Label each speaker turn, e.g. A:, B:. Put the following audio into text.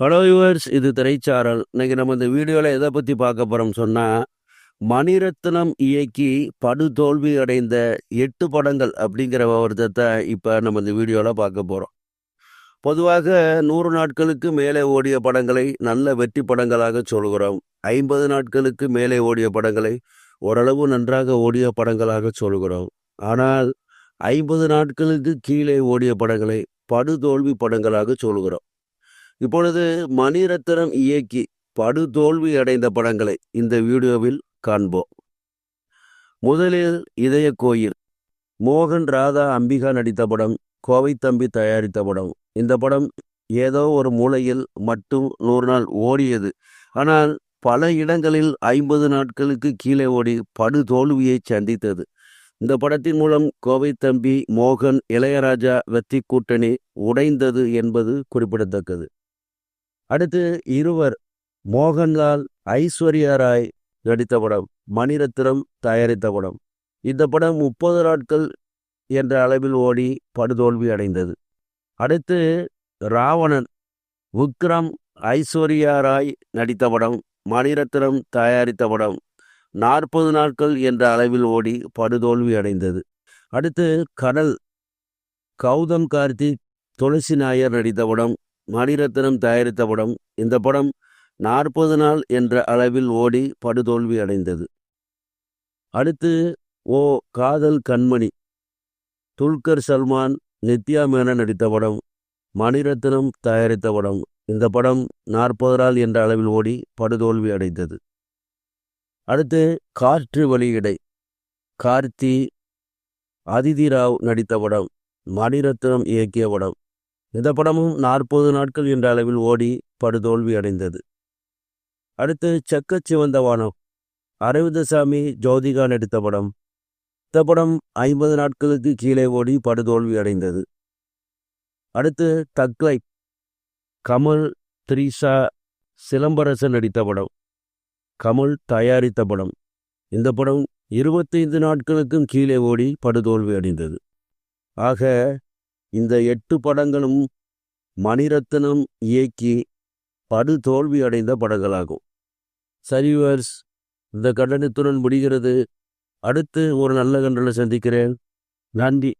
A: Hello yours இது திரைச்சாரல். இன்னைக்கு நம்ம இந்த வீடியோவில் எதை பற்றி பார்க்க போகிறோம் சொன்னால் மணிரத்னம் இயக்கி படுதோல்வி அடைந்த எட்டு படங்கள் அப்படிங்கிற வருத்தத்தை இப்போ நம்ம இந்த வீடியோவில் பார்க்க போகிறோம் பொதுவாக நூறு நாட்களுக்கு மேலே ஓடிய படங்களை நல்ல வெற்றி படங்களாக சொல்கிறோம். ஐம்பது நாட்களுக்கு மேலே ஓடிய படங்களை ஓரளவு நன்றாக ஓடிய படங்களாக சொல்கிறோம். ஆனால் ஐம்பது நாட்களுக்கு கீழே ஓடிய படங்களை படுதோல்வி படங்களாக சொல்கிறோம். இப்பொழுது மணிரத்னம் இயக்கி படுதோல்வி அடைந்த படங்களை இந்த வீடியோவில் காண்போம். முதலில் இதய கோயில். மோகன் ராதா அம்பிகா நடித்த படம் கோவை தம்பி தயாரித்த படம். இந்த படம் ஏதோ ஒரு மூலையில் மட்டும் நூறு நாள் ஓடியது. ஆனால் பல இடங்களில் ஐம்பது நாட்களுக்கு கீழே ஓடி படுதோல்வியை சந்தித்தது. இந்த படத்தின் மூலம் கோவை தம்பி மோகன் இளையராஜா வெற்றி கூட்டணி உடைந்தது என்பது குறிப்பிடத்தக்கது. அடுத்து இருவர் மோகன்லால் ஐஸ்வர்யா ராய் நடித்த படம் மணிரத்னம் தயாரித்த படம். இந்த படம் முப்பது நாட்கள் என்ற அளவில் ஓடி படுதோல்வி அடைந்தது. அடுத்து ராவணன் விக்ரம் ஐஸ்வர்யா ராய் நடித்த படம் மணிரத்னம் தயாரித்த படம் நாற்பது நாட்கள் என்ற அளவில் ஓடி படுதோல்வி அடைந்தது. அடுத்து கடல் கௌதம் கார்த்திக் துளசி நாயர் நடித்த படம் மணிரத்னம் தயாரித்த படம் இந்த படம் நாற்பது நாள் என்ற அளவில் ஓடி படுதோல்வி அடைந்தது. அடுத்து ஓ காதல் கண்மணி. துல்கர் சல்மான் நித்யா மேனன் நடித்த படம் மணிரத்னம் தயாரித்த படம். இந்த படம் நாற்பது நாள் என்ற அளவில் ஓடி படுதோல்வி அடைந்தது. அடுத்து காற்று வெளியிடை. கார்த்தி அதிதி ராவ் நடித்த படம் மணிரத்னம் இயக்கிய படம். இந்த படமும் நாற்பது நாட்கள் என்ற அளவில் ஓடி படுதோல்வி அடைந்தது. அடுத்து செக்க சிவந்த வானம். அரவிந்தசாமி ஜோதிகா நடித்த படம். இந்த படம் ஐம்பது நாட்களுக்கு கீழே ஓடி படுதோல்வி அடைந்தது. அடுத்து தக்லை கமல் த்ரீஷா சிலம்பரசன் நடித்த படம். கமல் தயாரித்த படம். இந்த படம் இருபத்தைந்து நாட்களுக்கும் கீழே ஓடி படுதோல்வி அடைந்தது. ஆக இந்த எட்டு படங்களும் மணிரத்னம் இயக்கி படுதோல்வி அடைந்த படங்களாகும். சரிவர்ஸ் இந்த கண்டனத்துடன் முடிகிறது. அடுத்து ஒரு நல்ல கண்டனை சந்திக்கிறேன். நன்றி.